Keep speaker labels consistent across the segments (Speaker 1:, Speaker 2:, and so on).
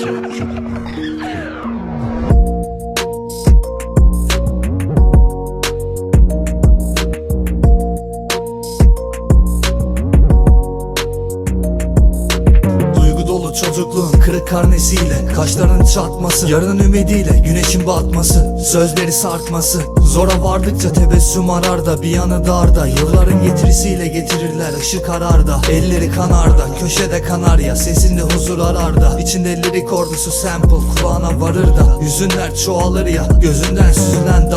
Speaker 1: へえ。Karnesiyle Kaşların çatması Yarının ümidiyle güneşin batması Sözleri sarkması. Zora vardıkça tebessüm arar da bir yanı darda Yılların getirisiyle getirirler ışık ararda Elleri kanarda köşede kanarya Sesinde huzur ararda İçinde lirik ordusu sample kulağına varır da Yüzünler çoğalır ya Gözünden süzülen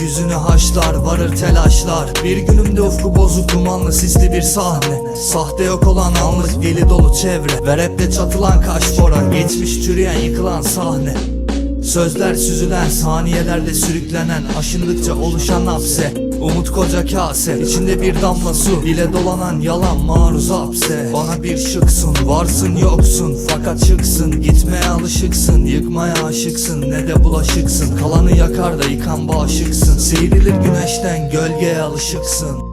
Speaker 1: Yüzünü haşlar varır telaşlar. Bir günümde ufku bozuk dumanlı sisli bir sahne. Sahte yok olan anlık deli dolu çevre. Ve rapte çatılan kaş fora Geçmiş çürüyen yıkılan sahne Sözler süzülen saniyelerde sürüklenen Aşındıkça oluşan hapse. Umut koca kase içinde bir damla su Bile dolanan yalan maruz hapse. Bana bir şıksın varsın yoksun Fakat çıksın gitmeye alışıksın Yıkmaya aşıksın ne de bulaşıksın. Kalanı yakar da yıkan bağışıksın. Seyrilir güneşten gölgeye alışıksın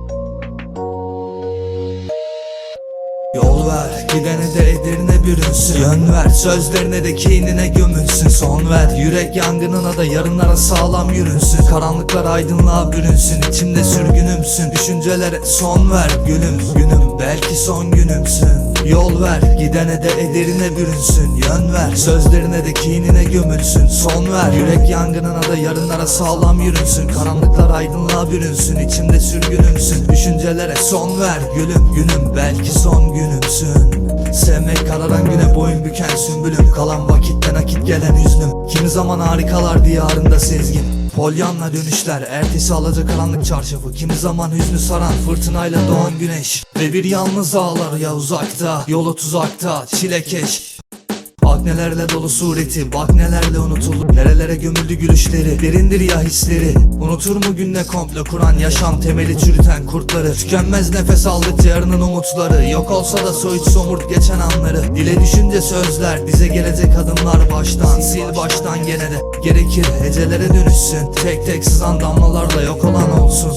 Speaker 1: gidene de edirine bürünsün. Yön ver sözlerine de kinine gömülsün. Son ver yürek yangınına da yarınlara sağlam yürünsün. Karanlıklar aydınlığa bürünsün içimde sürgünümsün. Düşüncelere son ver gülüm günüm belki son günümsün. Yol ver gidene de ederine bürünsün. Yön ver sözlerine de kinine gömülsün. Son ver yürek yangınına da yarınlara sağlam yürünsün. Karanlıklar aydınlığa bürünsün içimde sürgünümsün. Düşüncelere son ver gülüm günüm belki son günümsün Sevmek kararan güne boyun büken sümbülüm. Kalan vakitte nakit gelen hüznüm. Kimi zaman harikalar diyarında sezgin. Polyanla dönüşler ertesi alacak karanlık çarşafı. Kimi zaman hüznü saran fırtınayla doğan güneş. Ve bir yalnız ağlar ya uzakta Yolu tuzakta çilekeş Bak nelerle dolu sureti Bak nelerle unutuldu. Nerelere gömüldü gülüşleri Derindir ya hisleri. Unutur mu günle komple kuran Yaşam temeli çürüten kurtları. Tükenmez nefes aldıkça yarının umutları. Yok olsa da soyut somurt geçen anları. Dile düşünce sözler Dize gelecek adımlar baştan. Sil baştan gene de Gerekir hecelere dönüşsün. Tek tek sızan damlalarla yok olan olsun.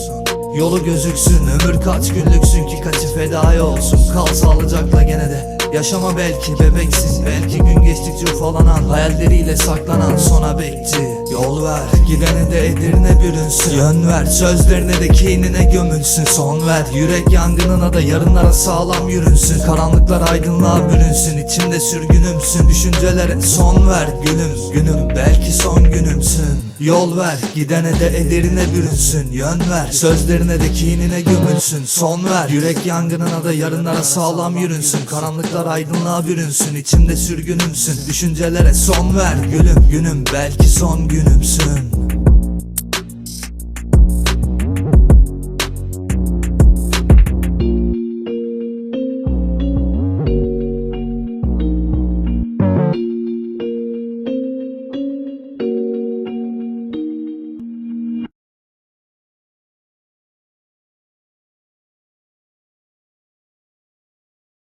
Speaker 1: Yolu gözüksün ömür kaç günlüksün ki kaçı fedai olsun Kal sağlıcakla gene de Yaşama belki bebeksin Belki gün geçtikçe ufalanan Hayalleriyle saklanan sona bekçi. Yol ver gidene de edirine bürünsün. Yön ver sözlerine de kinine gömülsün. Son ver yürek yangınına da yarınlara sağlam yürünsün. Karanlıklar aydınlığa bürünsün içimde sürgünümsün. Düşüncelere son ver gülüm günüm. Belki son günümsün Yol ver gidene de ederine bürünsün Yön ver. Sözlerine de kinine gömülsün Son ver. Yürek yangınına da yarınlara sağlam yürünsün. Karanlıklar aydınlığa bürünsün içimde sürgünümsün. Düşüncelere son ver gülüm günüm belki son günümsün